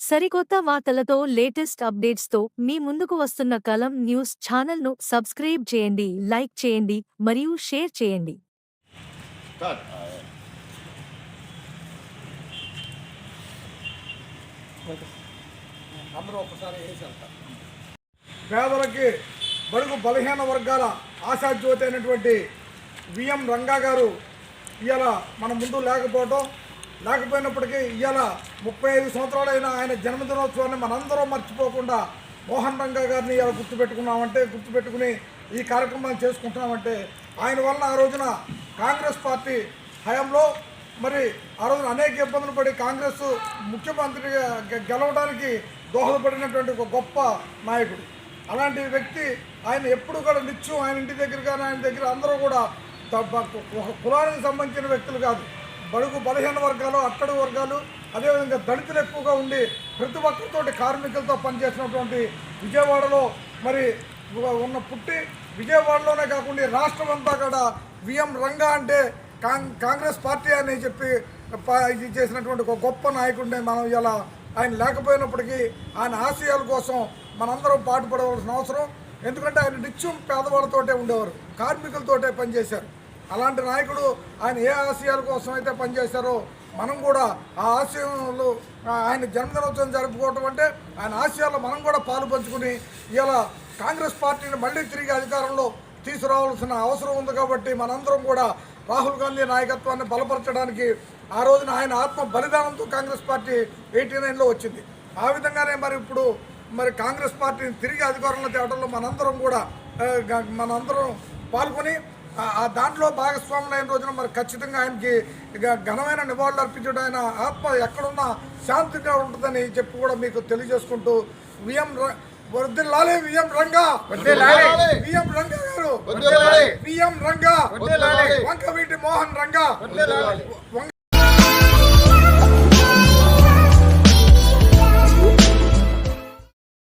సరికొత్త వార్తలతో లేటెస్ట్ అప్డేట్స్తో మీ ముందుకు వస్తున్న కలం న్యూస్ ఛానల్ను సబ్స్క్రైబ్ చేయండి లైక్ చేయండి మరియు షేర్ చేయండి. పేదలకి బడుగు బలహీన వర్గాల ఆశాజ్యోతి అయినటువంటి విఎం రంగా గారు ఇవాళ మన ముందు లేకపోవటం లేకపోయినప్పటికీ ఇవాళ ముప్పై ఐదు సంవత్సరాలైన ఆయన జన్మదినోత్సవాన్ని మనందరం మర్చిపోకుండా మోహన్ రంగా గారిని ఇలా గుర్తుపెట్టుకున్నామంటే గుర్తుపెట్టుకుని ఈ కార్యక్రమాన్ని చేసుకుంటున్నామంటే ఆయన వలన ఆ రోజున కాంగ్రెస్ పార్టీ హయాంలో మరి ఆ రోజున అనేక ఇబ్బందులు పడి కాంగ్రెస్ ముఖ్యమంత్రిగా గెలవడానికి దోహదపడినటువంటి ఒక గొప్ప నాయకుడు. అలాంటి వ్యక్తి ఆయన ఎప్పుడు కూడా నిత్యం ఆయన ఇంటి దగ్గర కానీ ఆయన దగ్గర అందరూ కూడా ఒక కులానికి సంబంధించిన వ్యక్తులు కాదు. బడుగు బలహీన వర్గాలు అట్టడు వర్గాలు అదేవిధంగా దళితులు ఎక్కువగా ఉండి ప్రతి ఒక్కరితోటి కార్మికులతో పనిచేసినటువంటి విజయవాడలో మరి ఉన్న పుట్టి విజయవాడలోనే కాకుండా రాష్ట్రం అంతా కూడా విఎం రంగా అంటే కాంగ్రెస్ పార్టీ అని చెప్పి ఇది చేసినటువంటి ఒక గొప్ప నాయకుడిని మనం ఇలా ఆయన లేకపోయినప్పటికీ ఆయన ఆశయాల కోసం మనందరం పాటుపడవలసిన అవసరం. ఎందుకంటే ఆయన నిత్యం పేదవాళ్ళతోటే ఉండేవారు కార్మికులతోటే పనిచేశారు. అలాంటి నాయకుడు ఆయన ఏ ఆశయాల కోసం అయితే పనిచేశారో మనం కూడా ఆ ఆశయంలో ఆయన జన్మదినోత్సవం జరుపుకోవటం అంటే ఆయన ఆశయాల్లో మనం కూడా పాలు పంచుకుని ఇలా కాంగ్రెస్ పార్టీని మళ్ళీ తిరిగి అధికారంలో తీసుకురావాల్సిన అవసరం ఉంది కాబట్టి మనందరం కూడా రాహుల్ గాంధీ నాయకత్వాన్ని బలపరచడానికి ఆ రోజున ఆయన ఆత్మ బలిదానంతో కాంగ్రెస్ పార్టీ ఎయిటీ నైన్లో వచ్చింది. ఆ విధంగానే మరి ఇప్పుడు మరి కాంగ్రెస్ పార్టీని తిరిగి అధికారంలో తేవడంలో మనందరం కూడా మనందరం పాల్గొని ఆ- దాంట్లో భాగస్వాములు అయిన రోజున మరి ఖచ్చితంగా ఆయనకి ఇక ఘనమైన నివాళులు అర్పించడం ఆయన ఆత్మ ఎక్కడున్నా శాంతిగా ఉంటుందని చెప్పి కూడా మీకు తెలియజేసుకుంటూ విఎం వర్ధిల్లాలి విఎం రంగా. విఎం రంగా గారు. విఎం రంగా. వంకవీటి మోహన్ రంగా